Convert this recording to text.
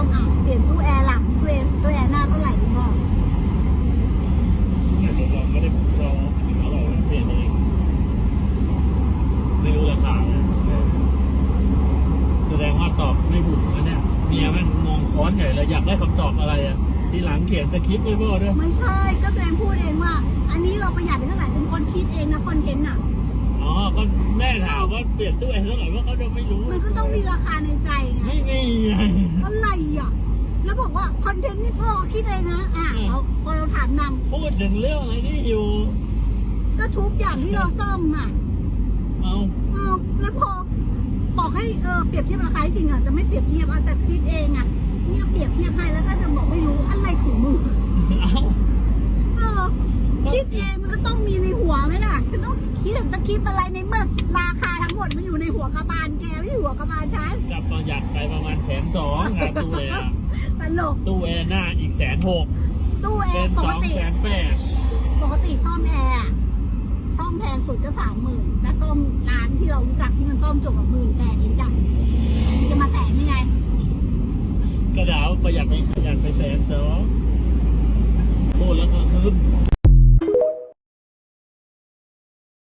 องอะเปลี่ยนตู้แอร์หลังตู้แอร์ตู้แอร์หน้าเท่าไหร่พี่ยผอไม่ได้ลองถึงแล้วกเลยไม่รู้ราคาเลยแสดงว่าตอบไม่ถูกนะเนี่ยเมียมันมองค้อนใหญ่เลยอยากได้คำตอบอะไรอะทีหลังเขียนสคริปต์ไว้บ่ด้วยไม่ใช่ก็ตัวเองพูดเองว่า อันนี้เราประหยัดไปเท่าไหร่เป็นคนคิดเองนะคอนเทนต์อะอ๋อก็ แม่ถามว่าเปลี่ยนตู้แอร์เท่าไหร่ว่าเขาจะไม่รู้มันก็ต้องมีราคาในใจไงไม่มีไงอะไรอะแล้วบอกว่าคอนเทนต์นี่พ่อคิดเองนะอะอืมเราพอเราถามนพูดถึงเรื่องอะไรนี่อยู่ำก็ทุกอย่างที่เราซ่อมอะเอาเออแล้วพอบอกให้เออเปรียบเทียบราคาจริงอะจะไม่เปรียบเทียบอะแต่คิดเองอะเนี่ยเปรียบเทียบให้แล้วก็จะบอกไม่รู้อะไรของมึงเอาเออคิดเองมันก็ต้องมีในหัวไหมล่ะ ฉันต้องคิดถึงตะคิดอะไรในเมื่อราคาทั้งหมดมันอยู่ในหัวกระบาลแกไม่ใช่หัวกระบาลฉันจับประหยัดไปประมาณแสนสองงานตู้แอร์อะตลกตู้แอร์หน้าอีกแสนหกตู้แอเป็นร์ปสกองติแสนแปดปกติซ่อมแอร์อะซ่อมแพงสุดก็สามหมื่นแต่ซ่อมร้านที่เรารู้จักที่มันซ่อมจบกับหมื่นแปดเองจ้ะจะมาแตะนี่ไง กระดาวประหยัดไปประหยัดไปแสน